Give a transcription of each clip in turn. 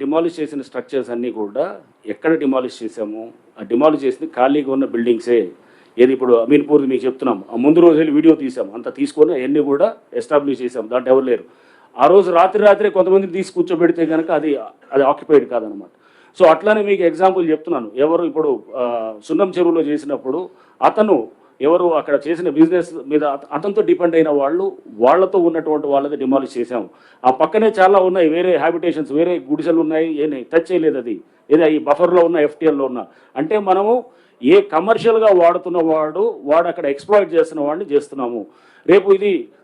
Demolish చేసిన structures అన్నీ కూడా ఎక్కడ డిమాలిష్ చేసాము ఆ డిమాలిష్ చేసిన ఖాళీగా ఉన్న బిల్డింగ్సే ఏది ఇప్పుడు అమీన్పూర్ మీకు చెప్తున్నాం ఆ ముందు రోజు వెళ్ళి వీడియో తీసాం అంత తీసుకొని అవన్నీ కూడా ఎస్టాబ్లిష్ చేసాం దాంట్లో ఎవరు లేరు. ఆ రోజు రాత్రి రాత్రి కొంతమందిని తీసి కూర్చోబెడితే కనుక అది అది ఆక్యుపైడ్ కాదనమాట. సో అట్లానే మీకు ఎగ్జాంపుల్ చెప్తున్నాను. ఎవరు ఇప్పుడు సున్నం చెరువులో చేసినప్పుడు అతను ఎవరు అక్కడ చేసిన బిజినెస్ మీద అతనితో డిపెండ్ అయిన వాళ్ళు వాళ్ళతో ఉన్నటువంటి వాళ్ళది డిమాలిష్ చేశాం. ఆ పక్కనే చాలా ఉన్నాయి వేరే హ్యాబిటేషన్స్ వేరే గుడిసెలు ఉన్నాయి ఏమి టచ్ చేయలేదు అది. ఏదో ఈ బఫర్లో ఉన్న ఎఫ్టీఎల్లో ఉన్న. అంటే మనము ఏ కమర్షియల్గా వాడుతున్న వాడు వాడు అక్కడ ఎక్స్ప్లాయిట్ చేస్తున్న వాడిని చేస్తున్నాము. రేపు ఇది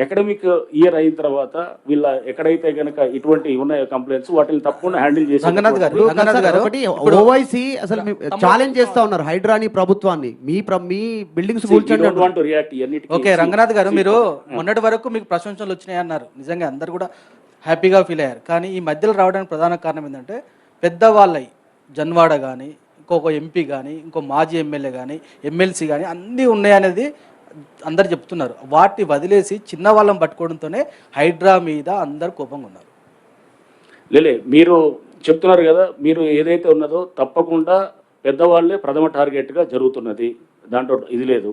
అకాడమిక్ ఇయర్ అయిన తర్వాత వీళ్ళ ఎక్కడైతే గనక ఇటువంటి ఉన్నాయో కంప్లైంట్స్ వాటిని తప్పకుండా హ్యాండిల్ చేసి రంగనాథ్ గారు రంగనాథ్ గారు ఒకటి ఓవైసీ అసలు ఛాలెంజ్ చేస్తా ఉన్నారు హైడ్రాని ప్రభుత్వాన్ని. మీ మీ బిల్డింగ్స్ కూల్చండి రియాక్ట్ ఓకే రంగనాథ్ గారు మీరు మొన్నటి వరకు మీకు ప్రశంసలు వచ్చినాయి అన్నారు. నిజంగా అందరు కూడా హ్యాపీగా ఫీల్ అయ్యారు. కానీ ఈ మధ్యలో రావడానికి ప్రధాన కారణం ఏంటంటే పెద్దవాళ్ళై జన్వాడ కానీ ఇంకొక ఎంపీ కానీ ఇంకో మాజీ ఎమ్మెల్యే కానీ ఎమ్మెల్సీ కానీ అన్నీ ఉన్నాయనేది అందరు చెప్తున్నారు. వాటిని వదిలేసి చిన్న వాళ్ళని పట్టుకోవడంతోనే హైడ్రా మీద అందరు కోపంగా ఉన్నారు. లేలే మీరు చెప్తున్నారు కదా మీరు ఏదైతే ఉన్నదో తప్పకుండా పెద్దవాళ్ళే ప్రథమ టార్గెట్గా జరుగుతున్నది. దాంట్లో ఇది లేదు.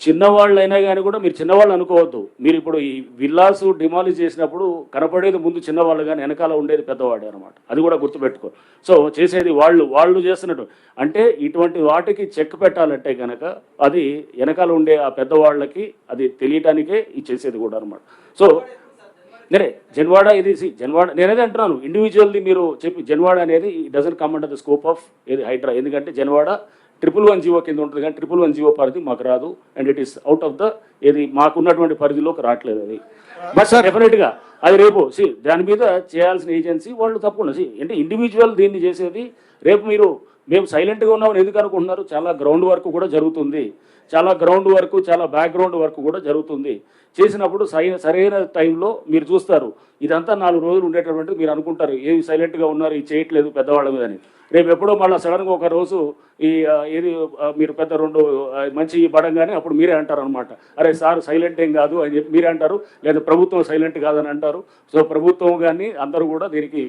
చిన్నవాళ్ళు అయినా కానీ కూడా మీరు చిన్నవాళ్ళు అనుకోవద్దు. మీరు ఇప్పుడు ఈ విల్లాసు డిమాలిష్ చేసినప్పుడు కనపడేది ముందు చిన్నవాళ్ళు కానీ వెనకాల ఉండేది పెద్దవాడే అనమాట అది కూడా గుర్తుపెట్టుకో. సో చేసేది వాళ్ళు వాళ్ళు చేస్తున్నట్టు. అంటే ఇటువంటి వాటికి చెక్ పెట్టాలంటే కనుక అది వెనకాల ఉండే ఆ పెద్దవాళ్ళకి అది తెలియటానికే ఇది చేసేది కూడా అనమాట సో నేనే జన్వాడ ఇది జన్వాడ నేనేది అంటున్నాను. ఇండివిజువల్ది మీరు చెప్పి జన్వాడ అనేది dozen come under the scope of ఇది హైడ్రా. ఎందుకంటే జన్వాడ ట్రిపుల్ వన్ జీవో కింద ఉంటుంది కానీ ట్రిపుల్ వన్ జీవో పరిధి మాకు రాదు and it is out of the ఏది మాకున్నటువంటి పరిధిలోకి రావట్లేదు అది. బట్ డెఫినెట్గా అది రేపు సి దాని మీద చేయాల్సిన ఏజెన్సీ వాళ్ళు తప్పకుండా సి అంటే ఇండివిజువల్ దీన్ని చేసేది రేపు మీరు మేము సైలెంట్గా ఉన్నామని ఎందుకు అనుకుంటున్నారు? చాలా గ్రౌండ్ వర్క్ కూడా జరుగుతుంది. చాలా గ్రౌండ్ వర్క్ చాలా బ్యాక్గ్రౌండ్ వర్క్ కూడా జరుగుతుంది. చేసినప్పుడు సరైన సరైన టైంలో మీరు చూస్తారు. ఇదంతా నాలుగు రోజులు ఉండేటటువంటి మీరు అనుకుంటారు. ఏమి సైలెంట్గా ఉన్నారు ఇది చేయట్లేదు పెద్దవాళ్ళ మీద అని. రేపు ఎప్పుడో మళ్ళీ సడన్గా ఒక రోజు ఈ ఏది మీరు పెద్ద రెండు మంచి పడంగానే అప్పుడు మీరే అంటారు అనమాట అరే సార్ సైలెంట్ ఏం కాదు అని చెప్పి మీరే అంటారు లేదా ప్రభుత్వం సైలెంట్ కాదని అంటారు. సో ప్రభుత్వం కానీ అందరూ కూడా దీనికి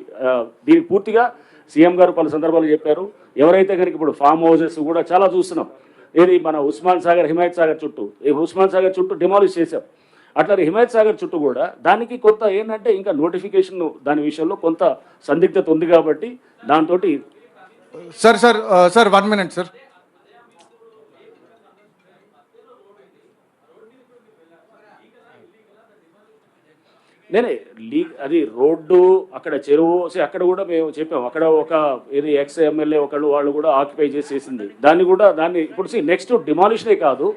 దీనికి పూర్తిగా సీఎం గారు పలు సందర్భాలు చెప్పారు. ఎవరైతే కనుక ఇప్పుడు ఫామ్ హౌసెస్ కూడా చాలా చూస్తున్నాం. ఏది మన ఉస్మాన్ సాగర్ హిమాయత్ సాగర్ చుట్టూ ఈ ఉస్మాన్ సాగర్ చుట్టూ డిమాలిష్ చేశాం. అట్లా హిమాయత్ సాగర్ చుట్టూ కూడా దానికి కొంత ఏంటంటే ఇంకా నోటిఫికేషన్ దాని విషయంలో కొంత సందిగ్ధత ఉంది కాబట్టి దాంతో sir sir sir one minute sir. నేనే లీ అది రోడ్డు అక్కడ చెరువు అక్కడ కూడా మేము చెప్పాం. అక్కడ ఒక ఏది ఎక్స్ ఎమ్మెల్యే ఒకళ్ళు వాళ్ళు కూడా ఆక్యుపై చేసేసింది. దాన్ని కూడా దాన్ని ఇప్పుడు నెక్స్ట్ డిమాలిషనే కాదు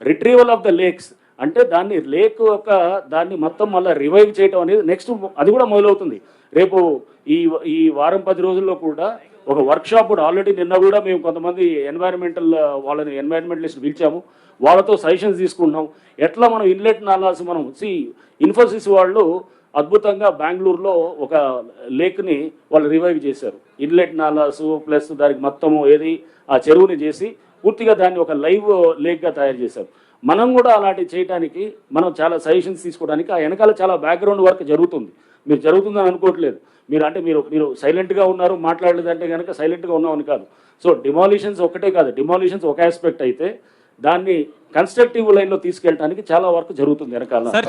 రిట్రీవల్ ఆఫ్ ద లేక్స్ అంటే దాన్ని లేక్ ఒక దాన్ని మొత్తం మళ్ళీ రివైవ్ చేయడం అనేది నెక్స్ట్ అది కూడా మొదలవుతుంది. రేపు ఈ ఈ వారం పది రోజుల్లో కూడా ఒక వర్క్షాప్ కూడా ఆల్రెడీ నిన్న కూడా మేము కొంతమంది ఎన్వైరన్మెంటల్ uh, వాళ్ళని ఎన్వైరన్మెంటలిస్ట్ పిలిచాము. వాళ్ళతో సజెషన్స్ తీసుకుంటున్నాం. ఎట్లా మనం ఇన్లెట్ నాలాస్ మనం? సి ఇన్ఫోసిస్ వాళ్ళు అద్భుతంగా బెంగళూరులో ఒక లేక్ని వాళ్ళు రివైవ్ చేశారు. ఇన్లెట్ నాలాస్ ప్లస్ దానికి మొత్తము ఏది ఆ చెరువుని చేసి పూర్తిగా దాన్ని ఒక లైవ్ లేక్గా uh, తయారు చేశారు. మనం కూడా అలాంటివి చేయడానికి మనం చాలా సజెషన్స్ తీసుకోవడానికి ఆ వెనకాల చాలా బ్యాక్గ్రౌండ్ వర్క్ జరుగుతుంది. మీరు జరుగుతుందని అనుకోవట్లేదు. మీరు అంటే మీరు మీరు సైలెంట్గా ఉన్నారు మాట్లాడలేదంటే కనుక సైలెంట్గా ఉన్నామని కాదు. సో డిమాలిషన్స్ ఒకటే కాదు. డిమాలిషన్స్ ఒక ఆస్పెక్ట్ అయితే దాన్ని కన్స్ట్రక్టివ్ లైన్లో తీసుకెళ్ళడానికి చాలా వర్క్ జరుగుతుంది వెనకాల.